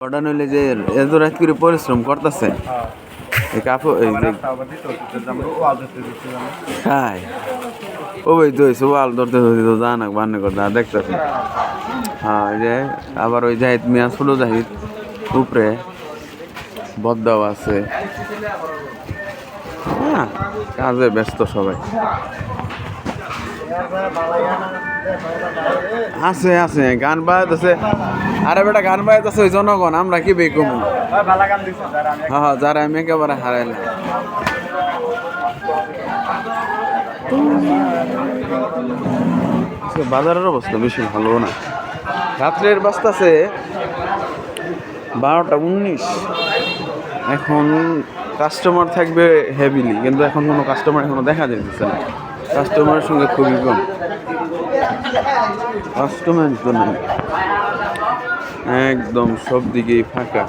ঘটনা হইলে যে এত রাত করে পরিশ্রম করতেছে। হ্যাঁ। কাপড় খাই ও ভাই তো এসে ওয়াল ধরতে ধরতে তো জানাক বান্নে করতে দেখতেছে। হ্যাঁ ওই যে আবার ওই জাহিদ মিয়া ছোট জাহিদ উপরে। বদ্দাও আছে। হ্যাঁ কাজে ব্যস্ত সবাই। আছে আছে, গান বাজাতেছে আরে বেটা, গান বাজাতেছে ওই জনগণ, আমরা কি স্যার আমি হ্যাঁ যারা আমি একেবারে হারাইলাম। বাজারের অবস্থা বেশি ভালো না। রাত্রের বাজতাছে বারোটা উনিশ। এখন কাস্টমার থাকবে হেভিলি কিন্তু এখন কোনো কাস্টমার এখনও দেখা যাচ্ছে না। কাস্টমারের সঙ্গে খুবই কম। কাস্টমার তো একদম সব দিকেই ফাঁকা।